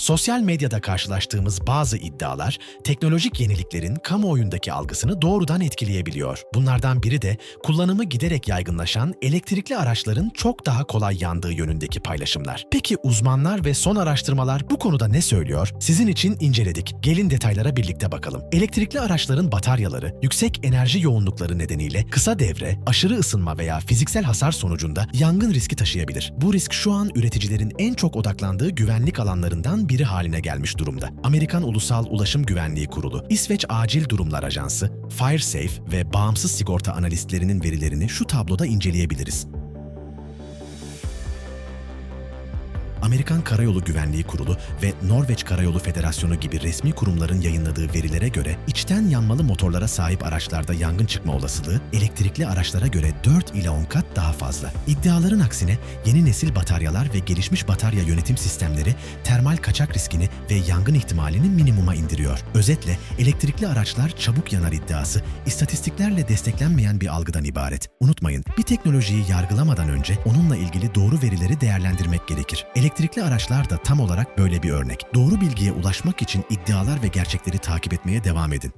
Sosyal medyada karşılaştığımız bazı iddialar, teknolojik yeniliklerin kamuoyundaki algısını doğrudan etkileyebiliyor. Bunlardan biri de kullanımı giderek yaygınlaşan elektrikli araçların çok daha kolay yandığı yönündeki paylaşımlar. Peki uzmanlar ve son araştırmalar bu konuda ne söylüyor? Sizin için inceledik. Gelin detaylara birlikte bakalım. Elektrikli araçların bataryaları, yüksek enerji yoğunlukları nedeniyle kısa devre, aşırı ısınma veya fiziksel hasar sonucunda yangın riski taşıyabilir. Bu risk şu an üreticilerin en çok odaklandığı güvenlik alanlarından biri haline gelmiş durumda. Amerikan Ulusal Ulaşım Güvenliği Kurulu, İsveç Acil Durumlar Ajansı, FireSafe ve bağımsız sigorta analistlerinin verilerini şu tabloda inceleyebiliriz. Amerikan Karayolu Güvenliği Kurulu ve Norveç Karayolu Federasyonu gibi resmi kurumların yayınladığı verilere göre içten yanmalı motorlara sahip araçlarda yangın çıkma olasılığı elektrikli araçlara göre 4 ila 10 kat daha fazla. İddiaların aksine yeni nesil bataryalar ve gelişmiş batarya yönetim sistemleri termal kaçak riskini ve yangın ihtimalini minimuma indiriyor. Özetle elektrikli araçlar çabuk yanar iddiası istatistiklerle desteklenmeyen bir algıdan ibaret. Unutmayın, bir teknolojiyi yargılamadan önce onunla ilgili doğru verileri değerlendirmek gerekir. Elektrikli araçlar da tam olarak böyle bir örnek. Doğru bilgiye ulaşmak için iddialar ve gerçekleri takip etmeye devam edin.